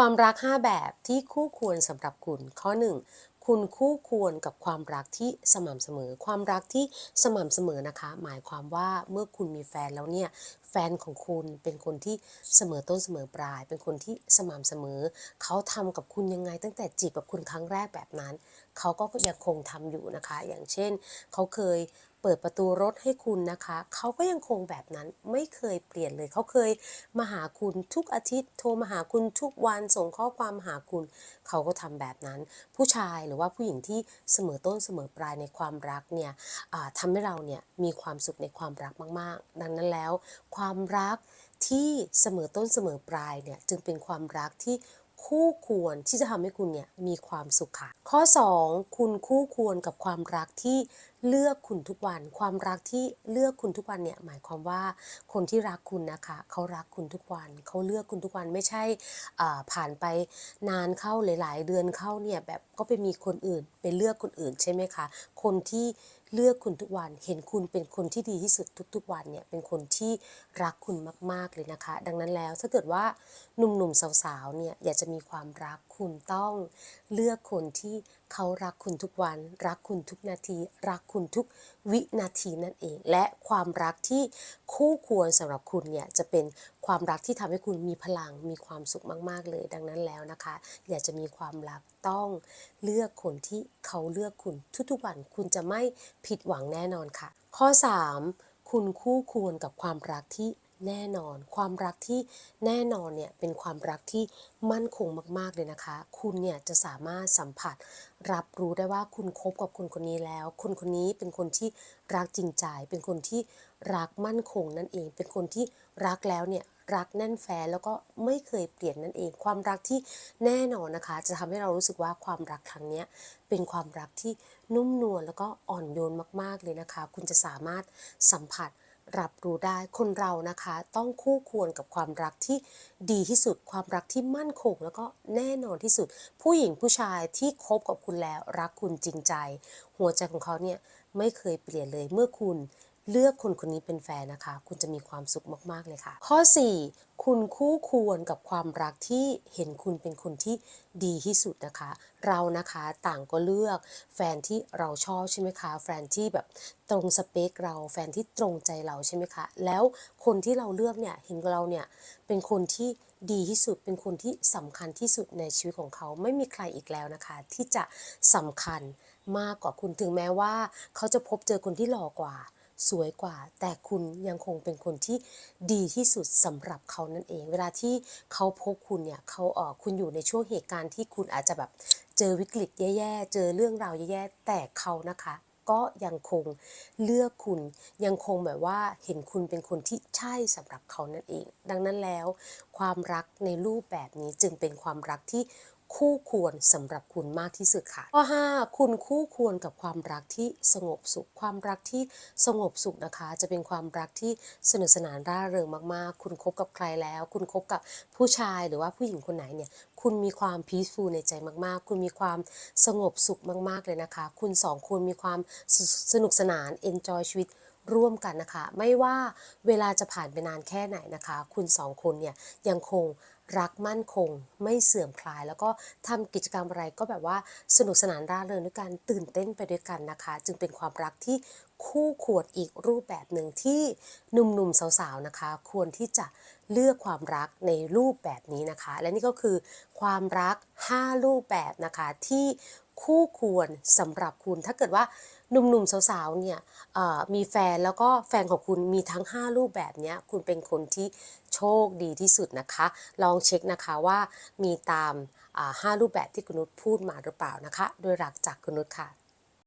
ความรัก 5 แบบที่คู่ควรสำหรับคุณข้อ 1 คุณคู่ควรกับความรักที่สม่ำเสมอ ความรักที่สม่ำเสมอนะคะ หมายความว่าเมื่อคุณมีแฟนแล้วเนี่ยแฟนของคุณเป็นคนที่เสมอต้นเสมอปลาย เป็นคนที่สม่ำเสมอ เขาทำกับคุณยังไงตั้งแต่จีบกับคุณครั้งแรกแบบนั้น เขาก็ยังคงทำอยู่นะคะ อย่างเช่น เขาเคย เปิดประตูรถให้คุณนะคะ เขาก็ยังคงแบบนั้นไม่เคยเปลี่ยนเลย เขาเคยมาหาคุณทุกอาทิตย์ โทรมาหาคุณทุกวันส่งข้อความหาคุณ เขาก็ทำแบบนั้น ผู้ชายหรือว่าผู้หญิงที่เสมอต้นเสมอปลายในความรักเนี่ยทำให้เราเนี่ยมีความสุขในความรักมาก ๆ ดังนั้นแล้ว ความรักที่เสมอต้นเสมอปลายเนี่ยจึงเป็นความรักที่คู่ควรที่จะทำให้คุณเนี่ยมีความสุขค่ะ ข้อ 2 คุณคู่ควรกับความรักที่ เลือกคุณทุกวัน ความรักที่เลือกคุณทุกวันเนี่ยหมายความว่าคนที่รักคุณนะคะเขารักคุณทุกวันเขาเลือกคุณทุกวันไม่ใช่ผ่านไปนานเข้าหลาย ๆ เดือนเข้าเนี่ยแบบก็ไปมีคนอื่นไปเลือกคนอื่นใช่ไหมคะคนที่เลือกคุณทุกวันเห็นคุณเป็นคนที่ดีที่สุดทุก ๆ วันเนี่ยเป็นคนที่รักคุณมาก ๆ เลยนะคะ ดังนั้นแล้วถ้าเกิดว่าหนุ่มๆสาวๆเนี่ยอยากจะมีความรักคุณต้องเลือกคนที่เขารักคุณทุกวัน รักคุณทุกนาที รักคุณทุกวินาทีนั่นเอง และความรักที่คู่ควรสำหรับคุณเนี่ยจะเป็นความรักที่ทำให้คุณมีพลังมีความสุขมาก ๆ เลย ดังนั้นแล้วนะคะ อยากจะมีความรักต้องเลือกคนที่เขาเลือกคุณทุกๆวัน คุณจะไม่ผิดหวังแน่นอนค่ะ ข้อ 3 คุณคู่ควรกับความรักที่ แน่นอน ความรักที่แน่นอนเนี่ยเป็นความรักที่มั่นคงมากๆเลยนะคะ คุณเนี่ยจะสามารถสัมผัส รับรู้ได้ว่าคุณคบกับคนคนนี้แล้ว คนคนนี้เป็นคนที่รักจริงใจ เป็นคนที่รักมั่นคงนั่นเอง เป็นคนที่รักแล้วเนี่ยรักแน่นแฟ้นแล้วก็ไม่เคยเปลี่ยนนั่นเอง ความรักที่แน่นอนนะคะ จะทำให้เรารู้สึกว่าความรักครั้งนี้เป็นความรักที่นุ่มนวลแล้วก็อ่อนโยนมากๆเลยนะคะ คุณจะสามารถสัมผัส รับรู้ได้คนเรานะคะ ต้องคู่ควรกับความรักที่ดีที่สุด ความรักที่มั่นคง แล้วก็แน่นอนที่สุด ผู้หญิงผู้ชายที่คบกับคุณแล้วรักคุณจริงใจ หัวใจของเขาเนี่ยไม่เคยเปลี่ยนเลยเมื่อคุณ เลือกคนคนนี้เป็นแฟนนะคะ คุณจะมีความสุขมากๆเลยค่ะ ข้อ 4 คุณคู่ควรกับความรักที่เห็นคุณเป็นคนที่ดีที่สุดนะคะ เรานะคะต่างก็เลือกแฟนที่เราชอบใช่ไหมคะ แฟนที่แบบตรงสเปคเราแฟนที่ตรงใจเราใช่ไหมคะ แล้วคนที่เราเลือกเนี่ยเห็นเราเนี่ยเป็นคนที่ดีที่สุดเป็นคนที่สำคัญที่สุดในชีวิตของเขาไม่มีใครอีกแล้วนะคะ ที่จะสำคัญมากกว่าคุณถึงแม้ว่า เขาจะพบเจอคนที่หล่อกว่า สวยกว่า แต่คุณยังคงเป็นคนที่ดีที่สุดสำหรับเขานั่นเอง เวลาที่เขาพบคุณเนี่ยเขาเออคุณอยู่ในช่วงเหตุการณ์ที่คุณอาจจะแบบเจอวิกฤตแย่ๆ เจอเรื่องราวแย่ๆ แต่เขานะคะก็ยังคงเลือกคุณ ยังคงแบบว่าเห็นคุณเป็นคนที่ใช่สำหรับเขานั่นเอง ดังนั้นแล้ว ความรักในรูปแบบนี้จึงเป็นความรักที่ คู่ควรสำหรับคุณมากที่สุดค่ะ ข้อ 5 คุณคู่ควรกับความรักที่สงบสุข ความรักที่สงบสุขนะคะ จะเป็นความรักที่สนุกสนานร่าเริงมากๆ คุณคบกับใครแล้ว คุณคบกับผู้ชายหรือว่าผู้หญิงคนไหนเนี่ยคุณมีความพีซฟูลในใจมากๆ คุณมีความสงบสุขมากๆเลยนะคะ คุณสองคนมีความสสนุกสนานเอนจอยชีวิต ร่วมกันนะคะ ไม่ว่าเวลาจะผ่านไปนานแค่ไหนนะคะ คุณสองคนเนี่ยยังคงรักมั่นคง ไม่เสื่อมคลาย แล้วก็ทำกิจกรรมอะไรก็แบบว่าสนุกสนานร่าเริงด้วยกันตื่นเต้นไปด้วยกันนะคะ จึงเป็นความรักที่คู่ควรอีกรูปแบบหนึ่งที่หนุ่มๆสาวๆนะคะ ควรที่จะเลือกความรักในรูปแบบนี้นะคะ และนี่ก็คือความรัก 5 รูปแบบนะคะที่ คู่ควรสำหรับคุณ ถ้าเกิดว่าหนุ่มๆสาวๆเนี่ยมีแฟนแล้วก็แฟนของคุณมีทั้ง 5 รูปแบบเนี้ยคุณเป็นคนที่โชคดีที่สุดนะคะ ลองเช็คนะคะว่ามีตามอ่าห้ารูปแบบที่คุณนุชพูดมาหรือเปล่านะคะ โดยหลักจากคุณนุชค่ะ